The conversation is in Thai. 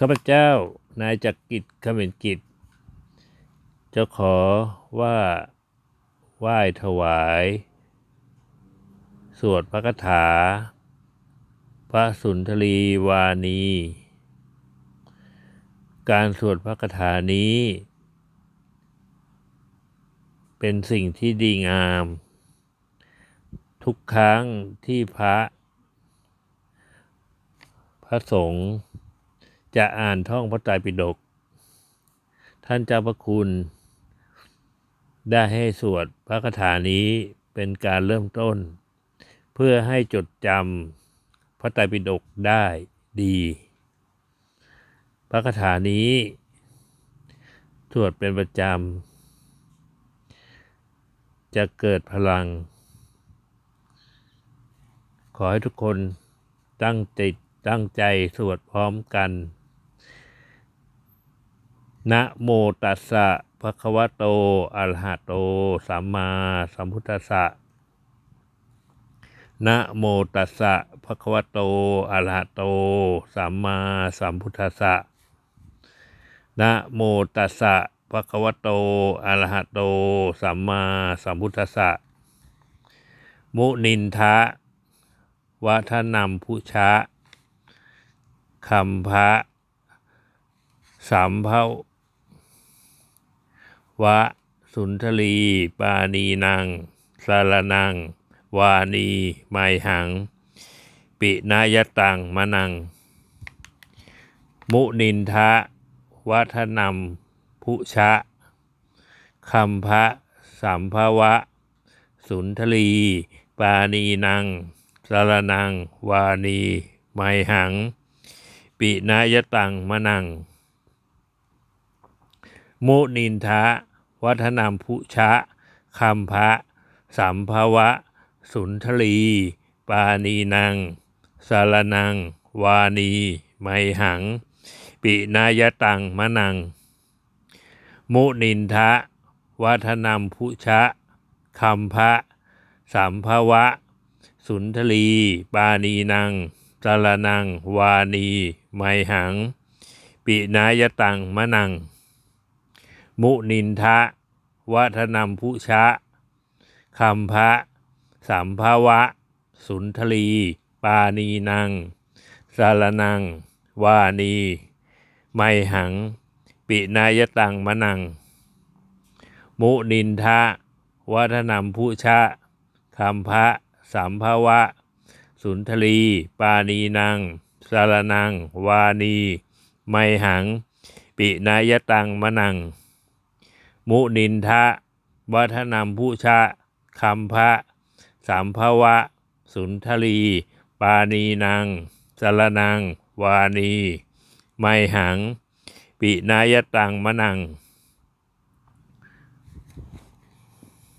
ข้าพเจ้านายจักกิจเขมินกิจ จะขอว่าไหว้ถวาย สวดพระคาถา พระสุนทรีวานี การสวดพระคาถานี้ เป็นสิ่งที่ดีงาม ทุกครั้งที่พระ พระสงฆ์ จะอ่านท่องพระไตรปิฎกท่านเจ้าพระคุณ ได้ให้สวดพระคาถานี้เป็นการเริ่มต้น เพื่อให้จดจำพระไตรปิฎกได้ดี พระคาถานี้สวดเป็นประจำ จะเกิดพลัง ขอให้ทุกคนตั้งจิตตั้งใจสวดพร้อมกัน นะโมตัสสะภะคะวะโตอะระหะโต สัมมาสัมพุทธัสสะนะโมตัสสะภะคะวะโตอะระหะโต สัมมาสัมพุทธัสสะนะโมตัสสะภะคะวะโตอะระหะโต สัมมาสัมพุทธัสสะมุนินทะวัฒนัมพุชะคัมภะสัมภ วะสุนทรีปานีนังสารนัง วานีไมหัง ปินายตังมะนัง มุนินทะ วัฒนัมพุชะคัมภะสัมภวะ สุนทรี ปานีนังสารนัง วานีไมหัง ปินายตังมะนัง มุนินทะ วัฒนามพุชะคัมภะสัมภวะ สุนทรี ปานีนังสารนัง วานี ไมหัง ปินายตังมะนัง มุนินทะ วัฒนามพุชะคัมภะสัมภวะ สุนทรี ปานีนังสารนัง วานี ไมหัง ปินายตังมะนัง มุนินทะ วัฒนมพุชะคัมภะสัมภาวะ สุนทรี ปานีนังสารนัง วานี ไมหัง ปินายตังมะนัง มุนินทะ วัฒนมพุชะคัมภะสัมภาวะ สุนทรี ปานีนังสารนัง วานี ไมหัง ปินายตังมะนัง มุนินทะ วัฒนามผู้ชะคัมภะสามภวะ สุนทรี ปานีนางสารนัง วานี ไมหัง ปินายตังมะนัง